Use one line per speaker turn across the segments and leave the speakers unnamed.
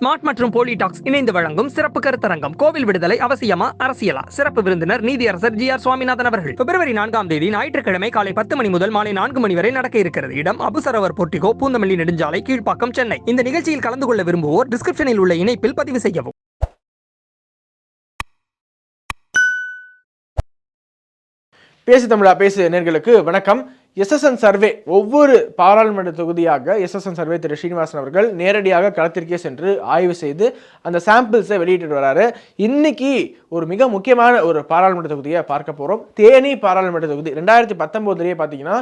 Smart மற்றும் போலிடாக்ஸ் இணைந்து வழங்கும் சிறப்பு கருத்தரங்கம். கோவில் விடுதலை அவசியமா? அரசியலா? சிறப்பு விருந்தினர் நீதியரசர் ஜி ஆர் சுவாமிநாதன் அவர்கள். பிப்ரவரி நான்காம் தேதி ஞாயிற்றுக்கிழமை காலை பத்து மணி முதல் மாலை நான்கு மணி வரை நடக்க இருக்கிறது. இடம் அபுசரவர் போட்டிகோ பூந்தமல்லி நெடுஞ்சாலை கீழ்ப்பாக்கம் சென்னை. இந்த நிகழ்ச்சியில் கலந்து கொள்ள விரும்புவோர் டிஸ்கிரிப்ஷனில் உள்ள இணைப்பில் பதிவு செய்யவும்.
பேசு தமிழா பேசு நேர்களுக்கு வணக்கம். எஸ்எஸ்என் சர்வே ஒவ்வொரு பாராளுமன்ற தொகுதியாக எஸ்எஸ்என் சர்வே திரு ஸ்ரீனிவாசன் அவர்கள் நேரடியாக களத்திற்கே சென்று ஆய்வு செய்து அந்த சாம்பிள்ஸை வெளியிட்டு வராரு. இன்னைக்கு ஒரு மிக முக்கியமான ஒரு பாராளுமன்ற தொகுதியை பார்க்க போகிறோம் தேனி பாராளுமன்ற தொகுதி. ரெண்டாயிரத்தி பத்தொம்போதுலேயே பார்த்தீங்கன்னா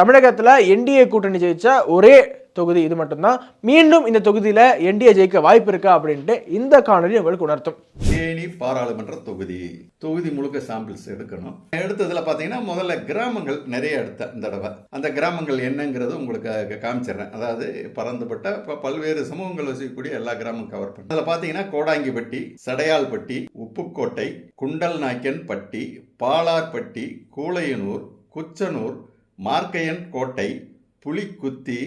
தமிழகத்தில் என்டிஏ கூட்டணி ஜெயிச்ச ஒரே தொகுதி இது மட்டும்தான். மீண்டும் இந்த தொகுதியில் என்டிஏ ஜெயிக்க வாய்ப்பு இருக்கா அப்படின்ட்டு இந்த காணொலி உங்களுக்கு உணர்த்தும்.
தேனி பாராளுமன்ற தொகுதி. தொகுதி முழுக்க சாம்பிள்ஸ் எடுக்கணும். எடுத்ததுல பார்த்தீங்கன்னா முதல்ல கிராமங்கள் நிறைய எடுத்த இந்த தடவை. அந்த கிராமங்கள் என்னங்கிறது உங்களுக்கு காமிச்சிடுறேன். அதாவது பறந்துபட்ட ப- பல்வேறு சமூகங்கள் வசிக்கக்கூடிய எல்லா கிராமம் கவர் பண்ண. அதில் பார்த்தீங்கன்னா கோடாங்கிப்பட்டி சடையால்பட்டி உப்புக்கோட்டை குண்டல் நாயக்கன் பட்டி பாலார்பட்டி கூளையனூர் குச்சனூர் மார்க்கையன் கோட்டை புலிக்குத்தி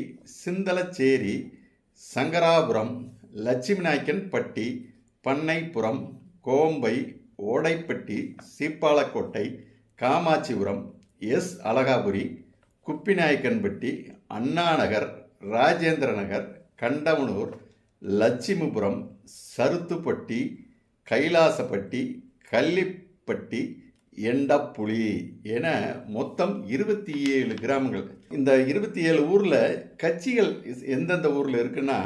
சிந்தலச்சேரி சங்கராபுரம் லட்சுமிநாயக்கன்பட்டி பட்டி பண்ணைப்புறம் கோம்பை ஓடைப்பட்டி சீப்பாலக்கோட்டை காமாட்சிபுரம் எஸ். அழகாபுரி குப்பிநாயக்கன்பட்டி அண்ணாநகர் ராஜேந்திர நகர் கண்டவனூர் லட்சுமிபுரம் சருத்துப்பட்டி கைலாசப்பட்டி கள்ளிப்பட்டி எண்டப்புலி என மொத்தம் இருபத்தி ஏழு கிராமங்கள். இந்த இருபத்தி ஏழு ஊரில் கட்சிகள் எந்தெந்த ஊரில் இருக்குன்னா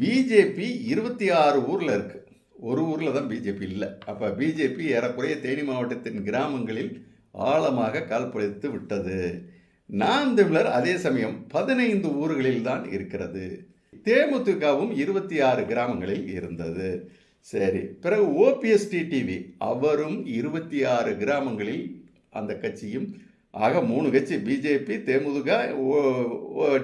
பிஜேபி இருபத்தி ஆறு ஊரில் இருக்குது ஒரு ஊரில் தான் பிஜேபி இல்லை. அப்போ பிஜேபி ஏறக்குறைய தேனி மாவட்டத்தின் கிராமங்களில் ஆழமாக கால்பொழித்து விட்டது. நாம் தமிழர் அதே சமயம் பதினைந்து ஊர்களில் தான் இருக்கிறது. தேமுதிகவும் இருபத்தி ஆறு கிராமங்களில் இருந்தது. சரி. பிறகு ஓபிஎஸ் டிடிவி அவரும் இருபத்தி ஆறு கிராமங்களில் அந்த கட்சியும் ஆக மூணு கட்சி பிஜேபி தேமுதிக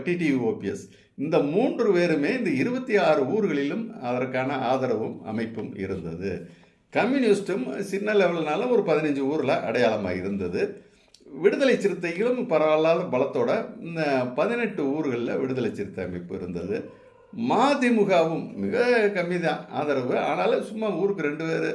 டிடிவி ஓபிஎஸ் இந்த மூன்று பேருமே இந்த இருபத்தி ஆறு ஊர்களிலும் அதற்கான ஆதரவும் அமைப்பும் இருந்தது. கம்யூனிஸ்டும் சின்ன லெவல்னால ஒரு பதினஞ்சு ஊரில் அடையாளமாக இருந்தது. விடுதலை சிறுத்தைகளும் பரவாயில்லாத பலத்தோட இந்த பதினெட்டு ஊர்களில் விடுதலை சிறுத்தை அமைப்பு இருந்தது. மதிமுகவும் மிக கம்மி தான் ஆதரவு. ஆனாலும் சும்மா ஊருக்கு ரெண்டு பேர்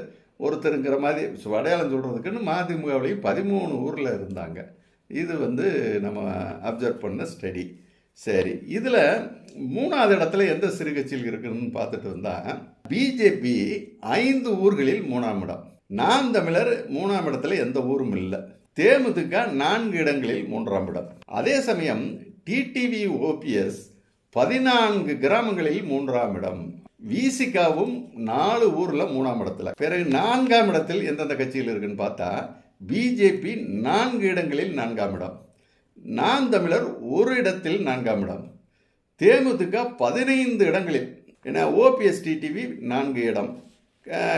ஒருத்தருங்கிற மாதிரி அடையாளம் சொல்கிறதுக்குன்னு மதிமுகவிலையும் பதிமூணு ஊரில் இருந்தாங்க. இது வந்து நம்ம அப்சர்வ் பண்ண ஸ்டடி. சரி இதில் மூணாவது இடத்துல எந்த சிறு கட்சியில் இருக்குன்னு பார்த்துட்டு வந்தால் பிஜேபி ஐந்து ஊர்களில் மூணாம் இடம். நாம் தமிழர் மூணாம் இடத்துல எந்த ஊரும் இல்லை. தேமுதிக நான்கு இடங்களில் மூன்றாம் இடம். அதே சமயம் டிடிவி ஓபிஎஸ் பதினான்கு கிராமங்களில் மூன்றாம் இடம். விசிகாவும் நாலு ஊரில் மூணாம் இடத்துல. பிறகு நான்காம் இடத்தில் எந்தெந்த கட்சிகள் இருக்குன்னு பார்த்தா பிஜேபி நான்கு இடங்களில் நான்காம் இடம். நாம் தமிழர் ஒரு இடத்தில் நான்காம் இடம். தேமுதிக பதினைந்து இடங்களில். ஏன்னா ஓபிஎஸ் டிடிவி நான்கு இடம்.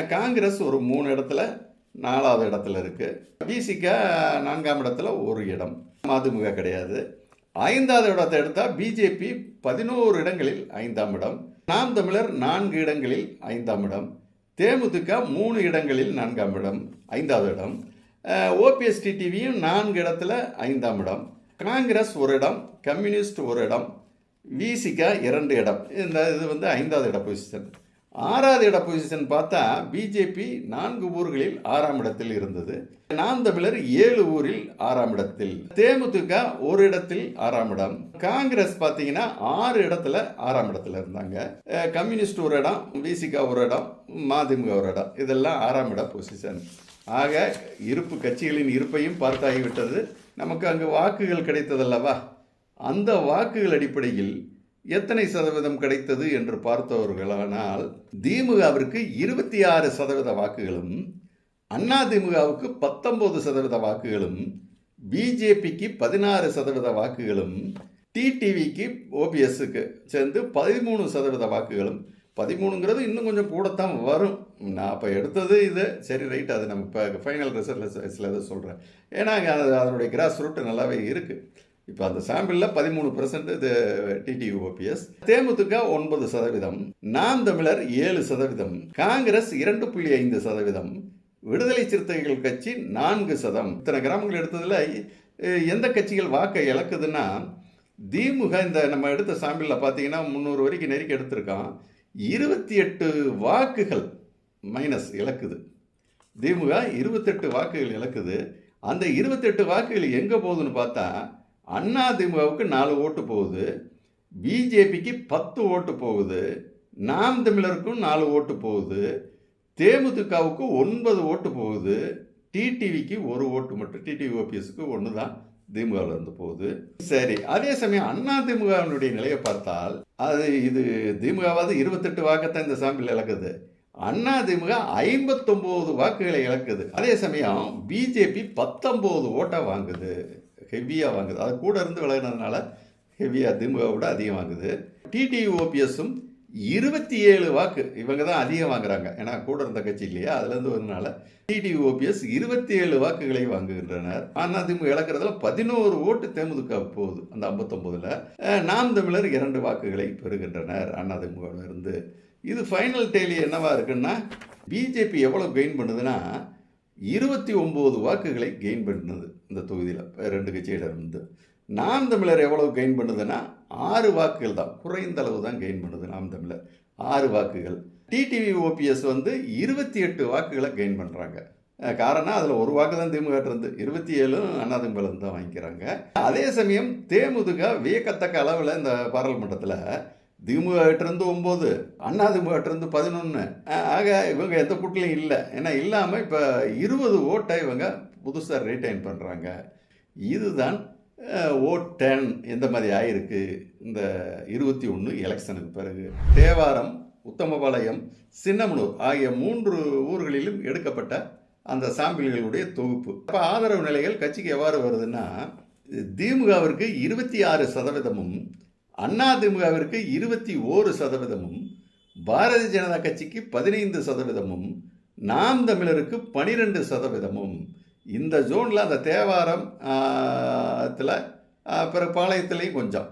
காங்கிரஸ் ஒரு மூணு இடத்துல நாலாவது இடத்துல இருக்குது பிசிக நான்காம் இடத்துல ஒரு இடம். மதுமுக கிடையாது. ஐந்தாவது இடத்தை எடுத்தால் பிஜேபி பதினோரு இடங்களில் ஐந்தாம் இடம் நாம் தமிழர் நான்கு இடங்களில் ஐந்தாம் இடம் தேமுதிக மூணு இடங்களில் நான்காம் இடம் ஐந்தாவது இடம். ஓபிஎஸ்டி டிவியும் நான்கு இடத்துல ஐந்தாம் இடம். காங்கிரஸ் ஒரு இடம் கம்யூனிஸ்ட் ஒரு இடம் விசிகா இரண்டு இடம். இந்த இது வந்து ஐந்தாவது இட பொசிஷன். ஆறாவது இட பொசிஷன் பார்த்தா பிஜேபி நான்கு ஊர்களில் ஆறாம் இடத்தில் இருந்தது. நாம் தமிழர் ஏழு ஊரில் ஆறாம் இடத்தில். தேமுதிக ஒரு இடத்தில் ஆறாம் இடம். காங்கிரஸ் பார்த்தீங்கன்னா ஆறு இடத்துல ஆறாம் இடத்துல இருந்தாங்க. கம்யூனிஸ்ட் ஒரு இடம் பிசிகா ஒரு இடம் மதிமுக ஒரு இடம். இதெல்லாம் ஆறாம் இட பொசிஷன் ஆக இருப்பு கட்சிகளின் இருப்பையும் பார்த்தாகிவிட்டது. நமக்கு அங்கு வாக்குகள் கிடைத்ததல்லவா? அந்த வாக்குகள் அடிப்படையில் எத்தனை சதவீதம் கிடைத்தது என்று பார்த்தவர்களானால் திமுகவிற்கு இருபத்தி ஆறு சதவீத வாக்குகளும் அண்ணா திமுகவுக்கு பத்தொன்பது சதவீத வாக்குகளும் பிஜேபிக்கு பதினாறு சதவீத வாக்குகளும் டிடிவிக்கு ஓபிஎஸ்க்கு சேர்ந்து பதிமூணு சதவீத வாக்குகளும். பதிமூணுங்கிறது இன்னும் கொஞ்சம் கூடத்தான் வரும். நான் அப்போ எடுத்தது இது. சரி ரைட் அது நம்ம இப்போ ஃபைனல் ரிசல்ட்டில் சில இதை சொல்கிறேன் ஏன்னா அங்க அது அதனுடைய கிராஸ் ரூட் நல்லாவே இருக்குது இப்போ அந்த சாம்பிளில் பதிமூணு பர்சன்ட் இது டிடிவி ஓபிஎஸ் தேமுதிக ஒன்பது சதவீதம் நாம் தமிழர் ஏழு சதவீதம் காங்கிரஸ் இரண்டு புள்ளி ஐந்து சதவீதம் விடுதலை சிறுத்தைகள் கட்சி நான்கு சதம். இத்தனை கிராமங்கள் எடுத்ததில் எந்த கட்சிகள் வாக்கை இழக்குதுன்னா திமுக இந்த நம்ம எடுத்த சாம்பிளில் பார்த்தீங்கன்னா முந்நூறு வரைக்கும் நெருக்கி எடுத்திருக்கான். இருபத்தி எட்டு வாக்குகள் மைனஸ் இழக்குது. திமுக இருபத்தெட்டு வாக்குகள் இழக்குது. அந்த இருபத்தெட்டு வாக்குகள் எங்கே போகுதுன்னு பார்த்தா அண்ணா திமுகவுக்கு நாலு ஓட்டு போகுது. பிஜேபிக்கு பத்து ஓட்டு போகுது. நாம் தமிழருக்கும் நாலு ஓட்டு போகுது. தேமுதிகவுக்கு ஒன்பது ஓட்டு போகுது. டிடிவிக்கு ஒரு ஓட்டு மட்டும். டிடிவி ஓபிஎஸ்க்கு ஒன்று தான் திமுகவில் இருந்து போகுது. சரி அதே சமயம் அண்ணா திமுகவினுடைய நிலையை பார்த்தால் அது இது திமுகவாவது இருபத்தெட்டு வாக்கத்தான் இந்த சாம்பிள் இழக்குது. அண்ணா திமுக ஐம்பத்தொம்போது வாக்குகளை இழக்குது. அதே சமயம் பிஜேபி பத்தொம்போது ஓட்டை வாங்குது. ஹெவியாக வாங்குது. அது கூட இருந்து விளையினதுனால ஹெவியாக திமுக விட அதிகம் வாங்குது. டிடிவி ஓபிஎஸும் இருபத்தி ஏழு வாக்கு இவங்க தான் அதிகம் வாங்குறாங்க. ஏன்னா கூட இருந்த கட்சி இல்லையா? அதுலேருந்து வரனால டிடிவி ஓபிஎஸ் இருபத்தி ஏழு வாக்குகளை வாங்குகின்றனர். அதிமுக இழக்கிறதுல பதினோரு ஓட்டு தேமுதிக போகுது அந்த ஐம்பத்தொம்போதில். நாம் தமிழர் இரண்டு வாக்குகளை பெறுகின்றனர் அதிமுகவில் இருந்து. இது ஃபைனல் டேலி என்னவா இருக்குன்னா பிஜேபி எவ்வளோ கெயின் பண்ணுதுன்னா இருபத்தி ஒம்பது வாக்குகளை கெயின் பண்ணுது. இந்த தொகுதியில் ரெண்டு கட்சியில இருந்து. நாம் தமிழர் எவ்வளவு கெயின் பண்ணுதுன்னா ஆறு வாக்குகள் தான். குறைந்த அளவு தான் கெயின் பண்ணுது நாம் தமிழர். ஆறு வாக்குகள். டிடிவி ஓபிஎஸ் வந்து இருபத்தி எட்டு வாக்குகளை கெயின் பண்ணுறாங்க காரணம் அதில் ஒரு வாக்கு தான் திமுக இருந்து இருபத்தி ஏழும் அதிமுக தான் வாங்கிக்கிறாங்க. அதே சமயம் தேமுதிக வியக்கத்தக்க அளவில் இந்த பாராளுமன்றத்தில் திமுக இருந்து ஒம்பது அதிமுக இருந்து பதினொன்று ஆக இவங்க எந்த கூட்டிலையும் இல்லை. ஏன்னா இல்லாமல் இப்போ இருபது ஓட்டை இவங்க புதுசாக ரீட்டைன் பண்ணுறாங்க இதுதான் ஓட் டென் எந்த மாதிரி ஆயிருக்கு? இந்த இருபத்தி ஒன்று எலெக்ஷனுக்கு பிறகு. தேவாரம் உத்தமபாளையம் சின்னமனூர் ஆகிய மூன்று ஊர்களிலும் எடுக்கப்பட்ட அந்த சாம்பிள்களுடைய தொகுப்பு. அப்போ ஆதரவு நிலைகள் கட்சிக்கு எவ்வாறு வருதுன்னா திமுகவிற்கு இருபத்தி ஆறு சதவீதமும் அண்ணா திமுகவிற்கு இருபத்தி ஓரு சதவீதமும் பாரதிய ஜனதா கட்சிக்கு பதினைந்து சதவீதமும் நாம் தமிழருக்கு பனிரெண்டு சதவீதமும் இந்த ஜோனில் அந்த தேவாரம் த்தில் பிற பாளையத்துலேயும் கொஞ்சம்.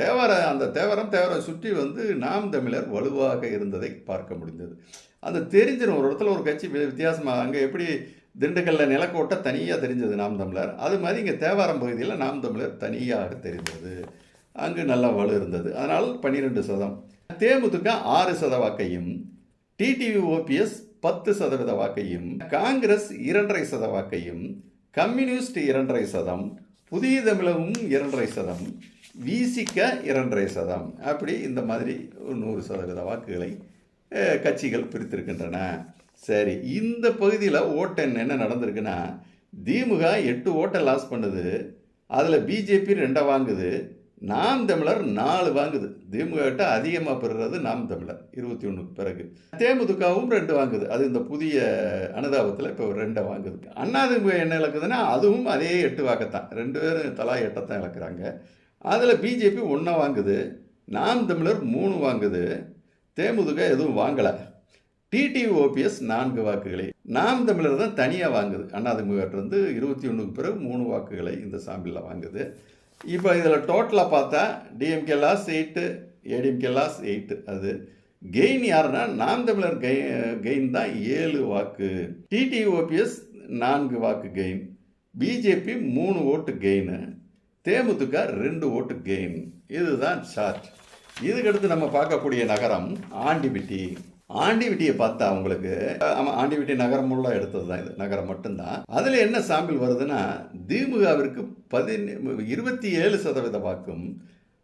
தேவார அந்த தேவாரம் தேவாரம் சுற்றி வந்து நாம் தமிழர் வலுவாக இருந்ததை பார்க்க முடிந்தது. அந்த தெரிஞ்சிடும் ஒரு இடத்துல ஒரு கட்சி வித்தியாசமாக அங்கே எப்படி திண்டுக்கல்ல நிலக்கோட்டை தனியாக தெரிஞ்சது நாம் தமிழர். அது மாதிரி இங்கே தேவாரம் பகுதியில் நாம் தமிழர் தனியாக தெரிந்தது. அங்கு நல்ல வலு இருந்தது. அதனால் பன்னிரெண்டு சதம். தேமுதுக ஆறு சத வாக்கையும் டிடிவி ஓபிஎஸ் பத்து சதவீத வாக்கையும் காங்கிரஸ் இரண்டரை சத வாக்கையும் கம்யூனிஸ்ட் இரண்டரை சதம் புதிய தமிழகம் இரண்டரை சதம் விசிக்க இரண்டரை சதம். அப்படி இந்த மாதிரி ஒரு நூறு சதவீத வாக்குகளை கட்சிகள் பிரித்திருக்கின்றன. சரி இந்த பகுதியில் ஓட்டன் என்ன நடந்திருக்குன்னா திமுக எட்டு ஓட்டை லாஸ் பண்ணுது. அதில் பிஜேபி ரெண்டை வாங்குது. நாம் தமிழர் நாலு வாங்குது. திமுக கிட்ட அதிகமாக பெறுறது நாம் தமிழர் இருபத்தி ஒன்றுக்கு பிறகு. தேமுதிகவும் ரெண்டு வாங்குது. அது இந்த புதிய அனுதாபத்தில் இப்போ ரெண்டை வாங்குது. அண்ணாதிமுக என்ன இழக்குதுன்னா அதுவும் அதே எட்டு வாக்கத்தான். ரெண்டு பேரும் தலா எட்டத்தான் இழக்கிறாங்க. அதில் பிஜேபி ஒன்றா வாங்குது. நாம் தமிழர் மூணு வாங்குது. தேமுதிக எதுவும் வாங்கலை. டிடிவி ஓபிஎஸ் நான்கு வாக்குகளை. நாம் தமிழர் தான் தனியாக வாங்குது. அண்ணாதிமுகட்டிருந்து இருபத்தி ஒன்றுக்கு பிறகு மூணு வாக்குகளை இந்த சாம்பிளில் வாங்குது. இப்போ இதில் டோட்டலாக பார்த்தா DMK loss eight ADMK loss eight அது கெயின் யாருன்னா நாம் தமிழர் கெய் கெயின் தான் ஏழு வாக்கு. டிடி ஓபிஎஸ் நான்கு வாக்கு கெயின் பிஜேபி மூணு ஓட்டு கெயின் தேமுதிக ரெண்டு ஓட்டு கெயின் இதுதான் சார்ட் இதுக்கடுத்து நம்ம பார்க்கக்கூடிய நகரம் ஆண்டிபிட்டி. ஆண்டிவிட்டியை பார்த்தா உங்களுக்கு ஆமாம் ஆண்டிவிட்டி நகரம் உள்ள எடுத்தது தான் இது. நகரம் மட்டும்தான். அதில் என்ன சாம்பிள் வருதுன்னா திமுகவிற்கு பதின இருபத்தி ஏழு சதவீத வாக்கும்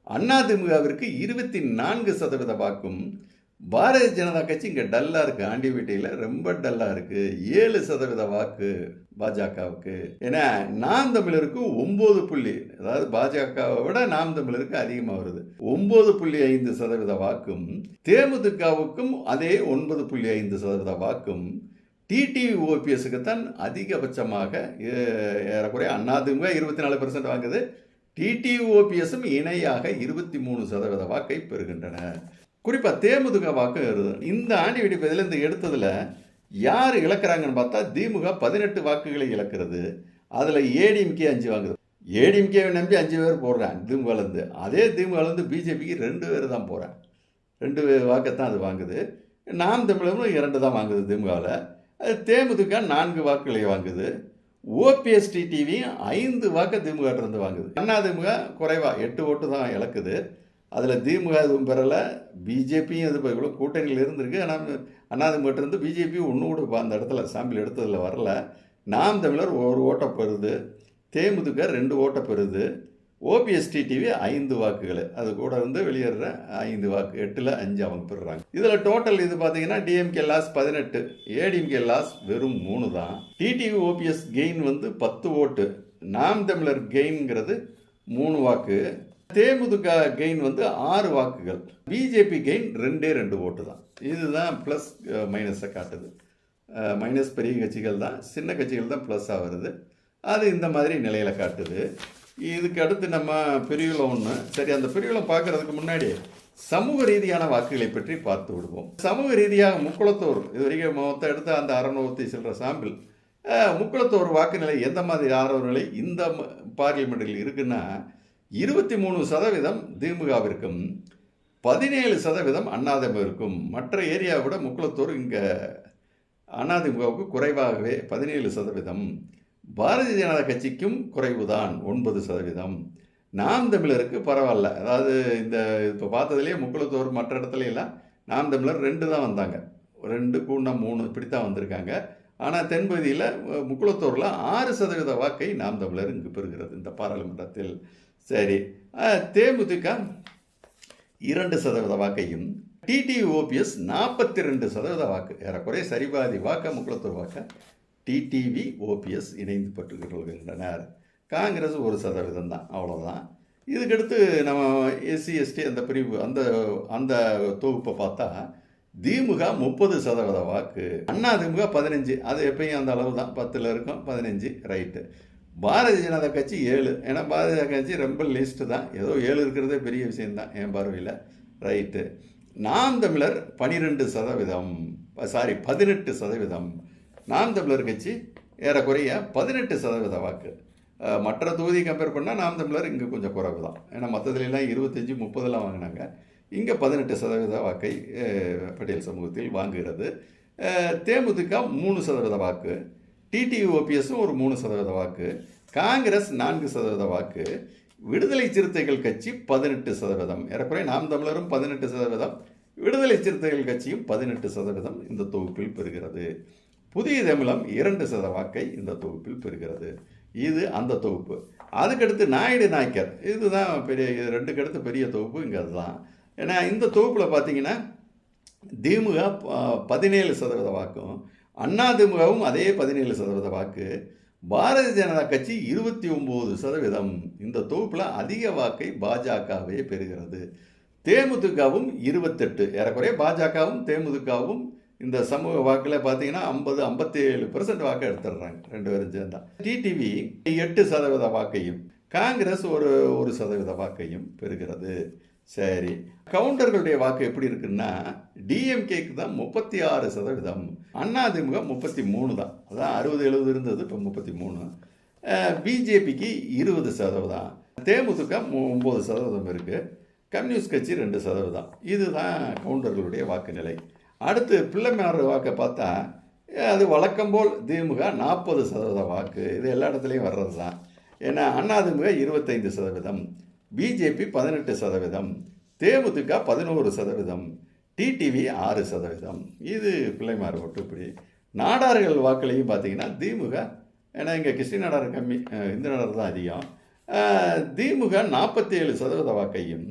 அண்ணா திமுகவிற்கு இருபத்தி நான்கு சதவீத வாக்கும் பாரதிய ஜனதா கட்சி இங்கே டல்லாக இருக்குது ஆண்டிவிட்டியில் ரொம்ப டல்லாக இருக்குது ஏழு சதவீத வாக்கு பாஜகவுக்கு. ஏன்னா நாம் தமிழருக்கு ஒம்பது புள்ளி அதாவது பாஜகவை விட நாம் தமிழருக்கு அதிகமாக வருது. ஒம்பது புள்ளி ஐந்து சதவீத வாக்கும் தேமுதிகவுக்கும் அதே ஒன்பது புள்ளி ஐந்து சதவீத வாக்கும் டிடிவி ஓபிஎஸ்க்கு தான் அதிகபட்சமாக ஏறக்குறைய அண்ணாதுங்க இருபத்தி நாலு பெர்சன்ட் வாங்குது. டிடிவி ஓபிஎஸும் இணையாக இருபத்தி மூணு சதவீத வாக்கை பெறுகின்றன. குறிப்பாக தேமுதிக வாக்கு வருது. இந்த ஆண்டி வெடிப்பதில் இந்த எடுத்ததில் யார் இழக்கிறாங்கன்னு பார்த்தா திமுக பதினெட்டு வாக்குகளை இழக்கிறது. அதில் ஏடிஎம்கே அஞ்சு வாங்குது ஏடிஎம்கேவை நம்பி அஞ்சு பேர் போடுறேன் திமுகலேருந்து அதே திமுகலேருந்து பிஜேபிக்கு ரெண்டு பேர் தான் போகிறேன் ரெண்டு வாக்கைத்தான் அது வாங்குது. நாம் தமிழரும் இரண்டு தான் வாங்குது திமுகவில் அது தேமுதிக நான்கு வாக்குகளை வாங்குது. ஓபிஎஸ்டி டிவி ஐந்து வாக்கை திமுக வாங்குது. அண்ணா திமுக குறைவாக எட்டு ஓட்டு தான் இழக்குது. அதில் திமுக எதுவும் பெறலை பிஜேபியும் எதுவும் இவ்வளோ கூட்டணியில் இருந்திருக்கு. ஆனால் அதிமுக இருந்து பிஜேபி ஒன்று கூட அந்த இடத்துல சாம்பிள் எடுத்ததில் வரல. நாம் தமிழர் ஒரு ஓட்டை பெறுது. தேமுதிக ரெண்டு ஓட்டை பெறுது. ஓபிஎஸ் டிடிவி ஐந்து வாக்குகள். அது கூட இருந்து வெளியேற ஐந்து வாக்கு எட்டில் அஞ்சு அவங்க பெறுறாங்க. இதில் டோட்டல் இது பார்த்தீங்கன்னா டிஎம்கே லாஸ் பதினெட்டு ஏடிஎம்கே லாஸ் வெறும் மூணு தான். டிடிவி ஓபிஎஸ் கெயின் வந்து பத்து ஓட்டு. நாம் தமிழர் கெயின்ங்கிறது மூணு வாக்கு. தேமுதிக கெயின் வந்து ஆறு வாக்குகள். பிஜேபி கெயின் ரெண்டே ரெண்டு ஓட்டு தான். இதுதான் ப்ளஸ் மைனஸை காட்டுது. மைனஸ் பெரிய கட்சிகள் தான். சின்ன கட்சிகள் தான் ப்ளஸ்ஸாக வருது. அது இந்த மாதிரி நிலையில் காட்டுது. இதுக்கு அடுத்து நம்ம பிரிவில் ஒன்று சரி அந்த பிரிவில் பார்க்குறதுக்கு முன்னாடி சமூக ரீதியான வாக்குகளை பற்றி பார்த்து விடுவோம். சமூக ரீதியாக முக்குளத்தோர் இது வரைக்கும் மொத்தம் எடுத்த அந்த அறநூற்றி சில்லற சாம்பிள். அஹ், வாக்கு நிலை எந்த மாதிரி ஆர்வ நிலை? இந்த பார்லிமெண்ட்டில் இருக்குன்னா இருபத்தி மூணு சதவீதம் திமுகவிற்கும் பதினேழு சதவீதம் அண்ணாதிமுகவிற்கும். மற்ற ஏரியாவை விட முக்குளத்தூர் இங்கே அதிமுகவுக்கு குறைவாகவே பதினேழு சதவீதம். பாரதிய ஜனதா கட்சிக்கும் குறைவுதான் ஒன்பது சதவீதம். நாம் தமிழருக்கு பரவாயில்ல. அதாவது இந்த இப்போ பார்த்ததுலேயே முக்குளத்தூர் மற்ற இடத்துல எல்லாம் நாம் தமிழர் ரெண்டு தான் வந்தாங்க. ரெண்டு கூண்ணா மூணு இப்படி தான் வந்திருக்காங்க. ஆனால் தென்பகுதியில் முக்குளத்தூரில் ஆறு சதவீத வாக்கை நாம் தமிழர் இங்கு பெறுகிறது இந்த பாராளுமன்றத்தில். சரி. தேமுதிக இரண்டு சதவீத வாக்கையும் டிடிவி ஓபிஎஸ் நாற்பத்தி ரெண்டு சதவீத வாக்கு. ஏறக்குறைய சரிபாதி வாக்க முக்குளத்தூர் வாக்க டிடிவி ஓபிஎஸ் இணைந்து பெற்றுக் கொள்கின்றனர் காங்கிரஸ் ஒரு சதவீதம் தான் அவ்வளோதான் இதுக்கடுத்து நம்ம எஸ்சி எஸ்டி அந்த பிரிவு அந்த அந்த தொகுப்பை பார்த்தா திமுக முப்பது சதவீத வாக்கு அண்ணா திமுக பதினஞ்சு. அது எப்பயும் அந்த அளவு தான் பத்தில் இருக்கும் பதினஞ்சு ரைட்டு. பாரதிய ஜனதா கட்சி ஏழு. ஏன்னா பாரதிய ஜனதா கட்சி ரொம்ப லிஸ்ட்டு தான். ஏதோ ஏழு இருக்கிறதே பெரிய விஷயம்தான் என் பார்வையில். ரைட்டு நாம் தமிழர் பனிரெண்டு சதவீதம். சாரி பதினெட்டு சதவீதம். நாம் தமிழர் கட்சி ஏறக்குறைய பதினெட்டு சதவீத வாக்கு. மற்ற தொகுதி கம்பேர் பண்ணால் நாம் தமிழர் இங்கே கொஞ்சம் குறைவு தான் ஏன்னா மற்றதுலாம் இருபத்தஞ்சி முப்பதெல்லாம் வாங்கினாங்க. இங்கே பதினெட்டு சதவீத வாக்கை பட்டியல் சமூகத்தில் வாங்குகிறது. தேமுதிக மூணு சதவீத வாக்கு. டிடிவி ஓபிஎஸும் ஒரு மூணு சதவீத வாக்கு காங்கிரஸ் நான்கு சதவீத வாக்கு விடுதலை சிறுத்தைகள் கட்சி பதினெட்டு சதவீதம். ஏறக்குறைய நாம் தமிழரும் பதினெட்டு சதவீதம். விடுதலை சிறுத்தைகள் கட்சியும் பதினெட்டு சதவீதம் இந்த தொகுப்பில் பெறுகிறது. புதிய தமிழம் இரண்டு சத வாக்கை இந்த தொகுப்பில் பெறுகிறது. இது அந்த தொகுப்பு. அதுக்கடுத்து நாயுடு நாய்க்கர். இதுதான் பெரிய ரெண்டுக்கு அடுத்து பெரிய தொகுப்பு இங்கே அதுதான். ஏன்னா இந்த தொகுப்பில் பார்த்தீங்கன்னா திமுக ப- பதினேழு சதவீத வாக்கும் அண்ணா திமுகவும் அதே பதினேழு சதவீத வாக்கு. பாரதிய ஜனதா கட்சி இருபத்தி ஒம்பது சதவீதம். இந்த தொகுப்பில் அதிக வாக்கை பாஜகவே பெறுகிறது. தேமுதிகவும் இருபத்தெட்டு. ஏறக்குறைய பாஜகவும் தேமுதிகவும் இந்த சமூக வாக்கில் பார்த்தீங்கன்னா ஐம்பது ஐம்பத்தேழு பெர்சன்ட் வாக்கை எடுத்துடுறாங்க. ரெண்டு பேரும் சேர்ந்தா. டிடிவி எட்டு சதவீத வாக்கையும் காங்கிரஸ் ஒரு ஒரு சதவீத வாக்கையும் பெறுகிறது. சரி. கவுண்டர்களுடைய வாக்கு எப்படி இருக்குன்னா டிஎம்கேக்கு தான் முப்பத்தி ஆறு சதவீதம் அதிமுக முப்பத்தி மூணு தான். அதான் அறுபது எழுபது இருந்தது இப்போ முப்பத்தி மூணு. பிஜேபிக்கு இருபது சதவீதம் தேமுதிக மு- ஒம்பது சதவீதம் இருக்குது கம்யூனிஸ்ட் கட்சி ரெண்டு சதவீதம். இதுதான் கவுண்டர்களுடைய வாக்கு நிலை அடுத்து பிள்ளைமார் வாக்கை பார்த்தா அது வழக்கம் போல் திமுக நாற்பது சதவீத வாக்கு இது எல்லா இடத்துலையும் வர்றது தான் ஏன்னா அதிமுக இருபத்தைந்து சதவீதம் பிஜேபி பதினெட்டு சதவீதம் தேமுதிக பதினோரு சதவீதம் டிடிவி ஆறு சதவீதம். இது பிள்ளைமார் ஓட்டு இப்படி நாடார்கள் வாக்குலையும் பார்த்தீங்கன்னா திமுக ஏன்னா இங்கே கிருஷ்ண நாடார் கம்மி இந்து நாடார் தான் அதிகம். திமுக நாற்பத்தி ஏழு சதவீத வாக்கையும்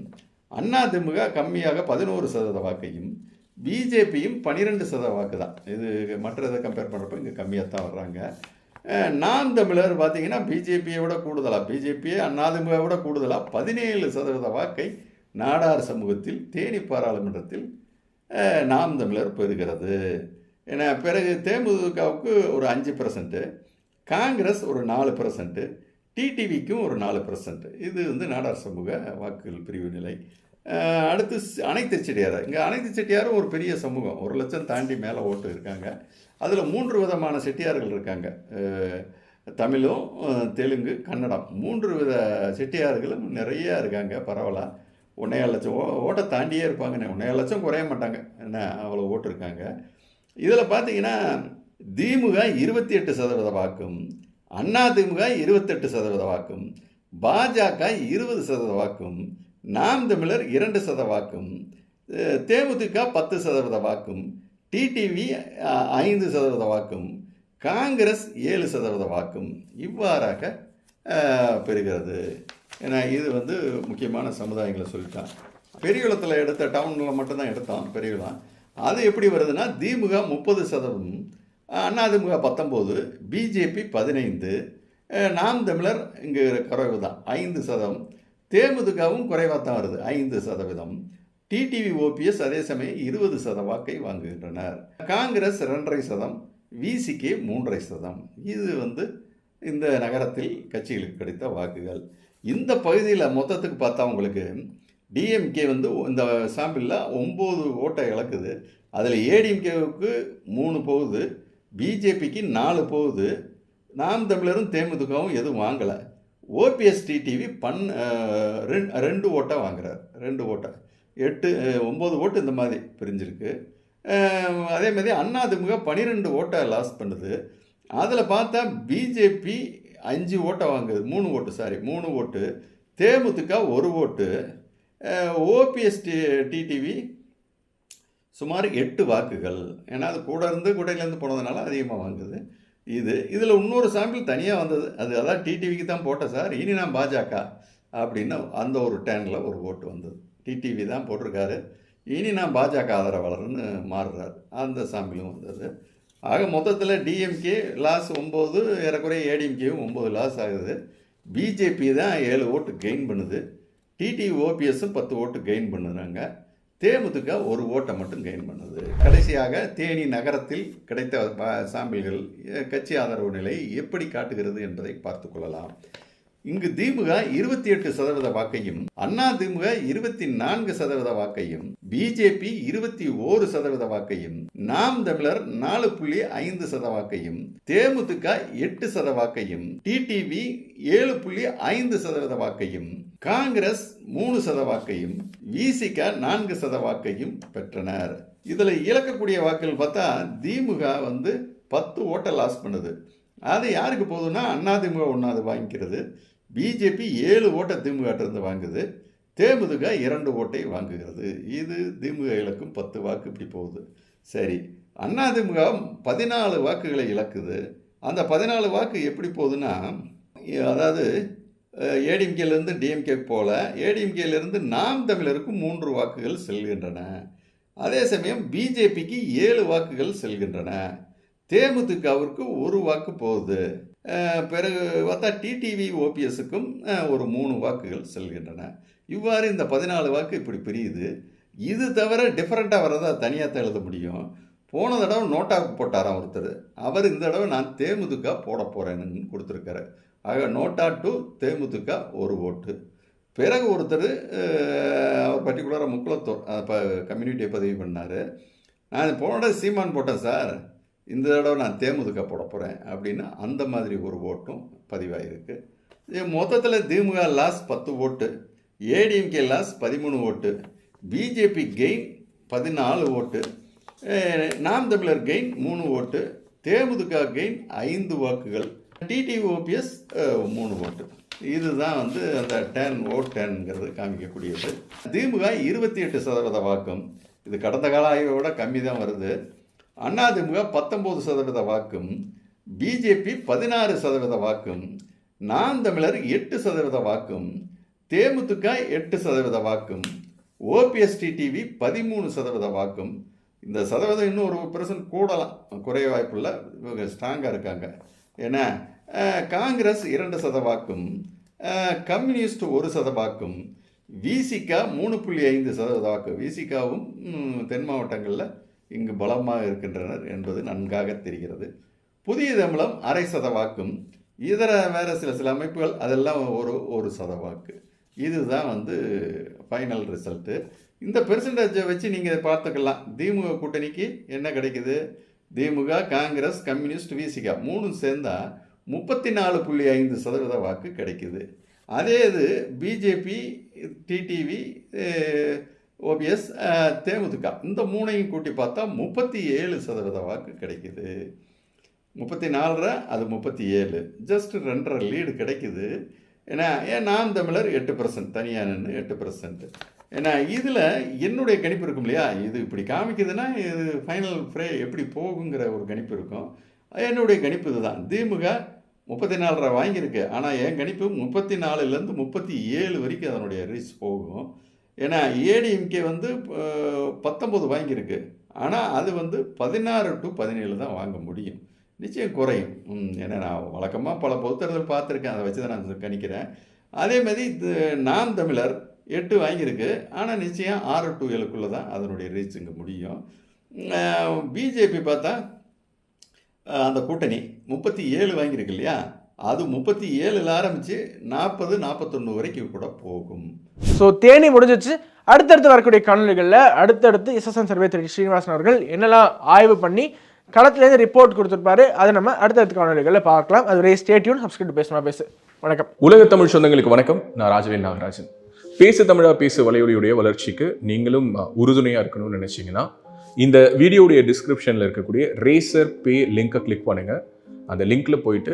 அண்ணா திமுக கம்மியாக பதினோரு சதவீத வாக்கையும் பிஜேபியும் பன்னிரெண்டு சதவீத வாக்கு தான். இது மற்ற இதை கம்பேர் பண்ணுறப்ப இங்கே கம்மியாக தான் வர்றாங்க. நாம் தமிழர் பார்த்தீங்கன்னா பிஜேபியை விட கூடுதலாக பிஜேபியை அண்ணாதிமுக விட கூடுதலாக பதினேழு சதவீத வாக்கை நாடார் சமூகத்தில் தேனி பாராளுமன்றத்தில் நாம் தமிழர் பெறுகிறது. ஏன்னா பிறகு தேமுதிகவுக்கு ஒரு அஞ்சு பர்சன்ட்டு காங்கிரஸ் ஒரு நாலு பர்சன்ட்டு டிடிவிக்கும் ஒரு நாலு பர்சன்ட் இது வந்து நாடார் சமூக வாக்குகள் பிரிவு நிலை. அடுத்து அனைத்து செட்டியார். இங்கே அனைத்து செட்டியாரும் ஒரு பெரிய சமூகம். ஒரு லட்சம் தாண்டி மேலே ஓட்டு இருக்காங்க. அதில் மூன்று விதமான செட்டியார்கள் இருக்காங்க. தமிழும் தெலுங்கு கன்னடம். மூன்று வித செட்டியார்களும் நிறைய இருக்காங்க பரவாயில்ல. ஒன்றையா லட்சம் ஓ ஓட்டை தாண்டியே இருப்பாங்கண்ணே. ஒன்றையா லட்சம் குறைய மாட்டாங்க. என்ன அவ்வளோ ஓட்டு இருக்காங்க. இதில் பார்த்தீங்கன்னா திமுக இருபத்தி எட்டு சதவீத வாக்கும் அண்ணா திமுக இருபத்தெட்டு சதவீத வாக்கும் பாஜக இருபது சதவீத வாக்கும் நாம் தமிழர் இரண்டு சதவீத வாக்கும் தேமுதிக பத்து சதவீத வாக்கும் டிடிவி ஐந்து சதவீத வாக்கும் காங்கிரஸ் ஏழு சதவீத வாக்கும் இவ்வாறாக பெறுகிறது. ஏன்னா இது வந்து முக்கியமான சமுதாயங்களை சொல்லிட்டான். பெரியகுளத்தில் எடுத்த டவுனில் மட்டும்தான் எடுத்தோம் பெரியகுளம் அது எப்படி வருதுன்னா திமுக முப்பது சதவீதம் அதிமுக பத்தொம்போது பிஜேபி பதினைந்து நாம் தமிழர் இங்கு குறைவு தான் ஐந்து சதவீதம். தேமுதிகவும் குறைவாக தான் வருது ஐந்து சதவீதம். டிடிவி ஓபிஎஸ் அதே சமயம் இருபது சத வாக்கை வாங்குகின்றனர். காங்கிரஸ் ரெண்டரை சதம் விசிகே மூன்றரை சதம். இது வந்து இந்த நகரத்தில் கட்சிகளுக்கு கிடைத்த வாக்குகள். இந்த பகுதியில் மொத்தத்துக்கு பார்த்தா உங்களுக்கு டிஎம்கே வந்து இந்த சாம்பிளில் ஒம்பது ஓட்டை இழக்குது. அதில் ஏடிஎம்கேவுக்கு மூணு போகுது. பிஜேபிக்கு நாலு போகுது. நாம் தமிழரும் தேமுதிகவும் எதுவும் வாங்கலை. ஓபிஎஸ் டிடிவி பன் ரெண்- ரெண்டு ஓட்டை வாங்குறார். ரெண்டு ஓட்டை. எட்டு ஒம்பது ஓட்டு இந்த மாதிரி பிரிஞ்சிருக்கு. அதே மாதிரி அதிமுக பன்னிரெண்டு ஓட்டை லாஸ் பண்ணுது. அதில் பார்த்தா பிஜேபி அஞ்சு ஓட்டை வாங்குது. மூணு ஓட்டு சாரி மூணு ஓட்டு. தேமுதிக ஒரு ஓட்டு. ஓபிஎஸ் டிடிவி சுமார் எட்டு வாக்குகள். ஏன்னா அது கூட இருந்து கூடையிலேருந்து போனதுனால அதிகமாக வாங்குது. இது இதில் இன்னொரு சாம்பிள் தனியாக வந்தது. அது அதான் டிடிவிக்கு தான் போட்டேன் சார். இனி நான் பாஜக அப்படின்னு அந்த ஒரு டேனில் ஒரு ஓட்டு வந்தது. டிடிவி தான் போட்டிருக்காரு. இனி நான் பாஜக ஆதரவாளர்னு மாறுறார். அந்த சாம்பிளும் வந்தது. ஆக மொத்தத்தில் டிஎம்கே லாஸ் ஒம்பது ஏறக்குறைய ஏடிஎம்கேவும் ஒம்பது லாஸ் ஆகுது. பிஜேபி தான் ஏழு ஓட்டு கெயின் பண்ணுது. டிடி ஓபிஎஸும் பத்து ஓட்டு கெயின் பண்ணுறாங்க. தேமுதிக ஒரு ஓட்டை மட்டும் கெயின் பண்ணுது. கடைசியாக தேனி நகரத்தில் கிடைத்த ப- சாம்பிள்கள் கட்சி ஆதரவு நிலை எப்படி காட்டுகிறது என்பதை பார்த்துக்கொள்ளலாம் இங்கு திமுக இருபத்தி எட்டு சதவீத வாக்கையும் அண்ணா திமுக இருபத்தி நான்கு சதவீத வாக்கையும் பிஜேபி இருபத்தி ஓரு சதவீத வாக்கையும் நாம் தமிழர் நாலு புள்ளி ஐந்து சத வாக்கையும் தேமுதிக எட்டு சத வாக்கையும் டிடிவி ஏழு புள்ளி ஐந்து சதவீத வாக்கையும் காங்கிரஸ் மூணு சத வாக்கையும் விசிக நான்கு சத வாக்கையும் பெற்றனர். இதில் இழக்கக்கூடிய வாக்குகள் பார்த்தா திமுக வந்து பத்து ஓட்டை லாஸ் பண்ணுது. அது யாருக்கு போகுதுன்னா அதிமுக ஒன்றாவது வாங்கிக்கிறது. பிஜேபி ஏழு ஓட்டை திமுக வாங்குது. தேமுதுக இரண்டு ஓட்டை வாங்குகிறது. இது திமுக இலக்கும் பத்து வாக்கு இப்படி போகுது. சரி அதிமுக பதினாலு வாக்குகளை இழக்குது. அந்த பதினாலு வாக்கு எப்படி போகுதுன்னா அதாவது ஏடிஎம்கேலேருந்து டிஎம்கே போல ஏடிஎம்கேலேருந்து நாம் தமிழருக்கு மூன்று வாக்குகள் செல்கின்றன. அதே சமயம் பிஜேபிக்கு ஏழு வாக்குகள் செல்கின்றன. தேமுதிகவிற்கு ஒரு வாக்கு போகுது. பிறகு பார்த்தா டிடிவி ஓபிஎஸுக்கும் ஒரு மூணு வாக்குகள் செல்கின்றன. இவ்வாறு இந்த பதினாலு வாக்கு இப்படி பிரியுது. இது தவிர டிஃப்ரெண்ட்டாக வரதா தனியாக தான் எழுத முடியும். போன தடவை நோட்டாக்கு போட்டாராம் ஒருத்தர். அவர் இந்த தடவை நான் தேமுதிக போட போகிறேன்னு கொடுத்துருக்காரு. ஆக நோட்டா டு தேமுதிக ஒரு ஓட்டு. பிறகு ஒருத்தர் அவர் பர்டிகுலராக முக்குளத்தோர் இப்போ கம்யூனிட்டியை பதிவு பண்ணார். நான் போன தடவை சீமான் போட்டேன் சார். இந்த தடவை நான் தேமுதிக போட போகிறேன் அப்படின்னா அந்த மாதிரி ஒரு ஓட்டும் பதிவாயிருக்கு. மொத்தத்தில் திமுக லாஸ் பத்து ஓட்டு ஏடிஎம்கே லாஸ் பதிமூணு ஓட்டு பிஜேபி கெயின் பதினாலு ஓட்டு நாம் தமிழர் கெயின் மூணு ஓட்டு தேமுதிக கெயின் ஐந்து வாக்குகள் டிடிஓபிஎஸ் மூணு ஓட்டு. இதுதான் வந்து அந்த டென் ஓட் டென்ங்கிறது காமிக்கக்கூடியது. திமுக இருபத்தி எட்டு சதவீத வாக்கும் இது கடந்த கால ஆய்வை விட கம்மி தான் வருது. அதிமுக பத்தொம்போது சதவீத வாக்கும் பிஜேபி பதினாறு சதவீத வாக்கும் நாம் தமிழர் எட்டு சதவீத வாக்கும் தேமுதிக எட்டு சதவீத வாக்கும் ஓபிஎஸ்டி டிவி பதிமூணு சதவீத வாக்கும். இந்த சதவீதம் இன்னும் ஒரு பெர்சன்ட் கூடலாம். குறைய வாய்ப்பில்லை இவங்க ஸ்ட்ராங்காக இருக்காங்க. ஏன்னா காங்கிரஸ் இரண்டு சத வாக்கும் கம்யூனிஸ்ட் ஒரு சத வாக்கும் விசிகா மூணு புள்ளி ஐந்து சதவீத வாக்கு. விசிகாவும் தென் மாவட்டங்களில் இங்கு பலமாக இருக்கின்றனர் என்பது நன்காக தெரிகிறது. புதிய தமிழம் அரை சதவாக்கும். இதர வேறு சில சில அமைப்புகள் அதெல்லாம் ஒரு ஒரு சதவாக்கு. இதுதான் வந்து ஃபைனல் ரிசல்ட்டு இந்த பெர்சன்டேஜை வச்சு நீங்கள் பார்த்துக்கலாம். திமுக கூட்டணிக்கு என்ன கிடைக்குது? திமுக காங்கிரஸ் கம்யூனிஸ்ட் விசிகா மூணும் சேர்ந்தால் முப்பத்தி நாலு புள்ளி ஐந்து சதவீத வாக்கு கிடைக்குது. அதே இது பிஜேபி டிடிவி ஓபிஎஸ் தேமுதிக. இந்த மூணையும் கூட்டி பார்த்தா முப்பத்தி ஏழு சதவீத வாக்கு கிடைக்குது. முப்பத்தி நாலரை அது முப்பத்தி ஏழு ஜஸ்ட் ரெண்டரை லீடு கிடைக்குது. ஏன்னா ஏன் நாம் தமிழர் எட்டு பர்சன்ட் தனியாக நின்று எட்டு பர்சன்ட் ஏன்னா இதில் என்னுடைய கணிப்பு இருக்கும் இல்லையா? இது இப்படி காமிக்குதுன்னா இது ஃபைனல் ஃப்ரே எப்படி போகுங்கிற ஒரு கணிப்பு இருக்கும். என்னுடைய கணிப்பு இதுதான். திமுக முப்பத்தி நாலரை வாங்கியிருக்கு. ஆனால் என் கணிப்பு முப்பத்தி நாலுலேருந்து முப்பத்தி ஏழு வரைக்கும் அதனுடைய ரீச் போகும். ஏன்னா ஏடிஎம்கே வந்து அஹ், பத்தொன்பது வாங்கியிருக்கு. ஆனால் அது வந்து பதினாறு டு பதினேழு தான் வாங்க முடியும். நிச்சயம் குறையும். ஏன்னா நான் வழக்கமாக பல பொதுத்தேர்தல் பார்த்துருக்கேன். அதை வச்சு தான் நான் கணிக்கிறேன். அதே மாதிரி இது நாம் தமிழர் எட்டு வாங்கியிருக்கு. ஆனால் நிச்சயம் ஆறு டு ஏழுக்குள்ளே தான் அதனுடைய ரீச் இங்கே முடியும். பிஜேபி பார்த்தா அந்த கூட்டணி முப்பத்தி ஏழு வாங்கியிருக்கு இல்லையா? அது முப்பத்தி ஏழில் ஆரம்பித்து நாற்பது நாற்பத்தொன்று வரைக்கும் கூட போகும்.
ஸோ தேனி முடிஞ்சிச்சு. அடுத்தடுத்து வரக்கூடிய காணொலிகளில் அடுத்தடுத்து எஸ்எஸ்என் சர்வே திரு ஸ்ரீனிவாசன் அவர்கள் என்னெல்லாம் ஆய்வு பண்ணி களத்துலேருந்து ரிப்போர்ட் கொடுத்துருப்பாரு அதை நம்ம அடுத்தடுத்த காணொலிகளில் பார்க்கலாம். அது ஸ்டேட்யூன் சப்ஸ்கிரைப் பேசணும் பேசு வணக்கம்.
உலக தமிழ் சொந்தங்களுக்கு வணக்கம். நான் ராஜவேல் நாகராஜன். பேசு தமிழா பேசு வலையொலியுடைய வளர்ச்சிக்கு நீங்களும் அஹ், உறுதுணையா இருக்கணும்னு நினைச்சீங்கன்னா இந்த வீடியோடைய டிஸ்கிரிப்ஷன்ல இருக்கக்கூடிய ரேசர் பே லிங்கை கிளிக் பண்ணுங்க. அந்த லிங்க்ல போயிட்டு